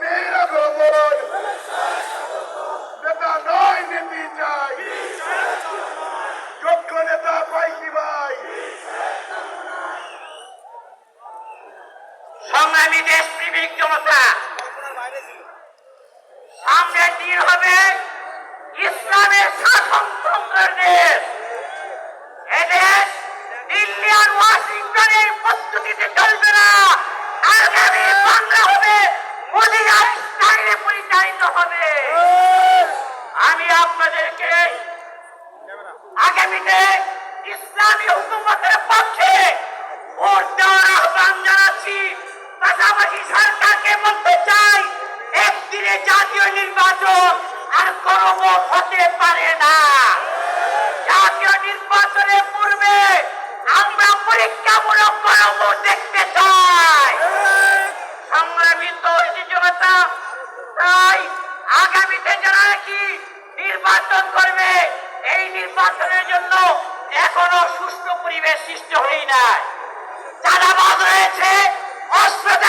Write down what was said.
বীর অগ্রগণ নেতা নয় নীতি চাই যোগ্য নেতা পাইছি ভাই সংগ্রামী দেশ প্রেমিক জনতা সামনে দিন হবে ইসলামের শাসন স্টাইলে পরিচালিত হবে। আমি আপনাদেরকে আগামীতে ইসলামী হুকুমতের পক্ষে ভোট দেওয়ার আহ্বান জানাচ্ছি। পাশাপাশি সরকারকে বলতে চাই, একদিনে জাতীয় নির্বাচন আর কোন হতে পারে না। জাতীয় নির্বাচনের পূর্বে আমরা পরীক্ষামূলক গণভোট দেখতে চাই। সংগ্রামিত জনতা তাই আগামীতে যারা নাকি নির্বাচন করবে, এই নির্বাচনের জন্য এখনও সুষ্ঠু পরিবেশ সৃষ্টি হয়ে নাই চাঁদাবাজ রয়েছে, অস্ত্রধারী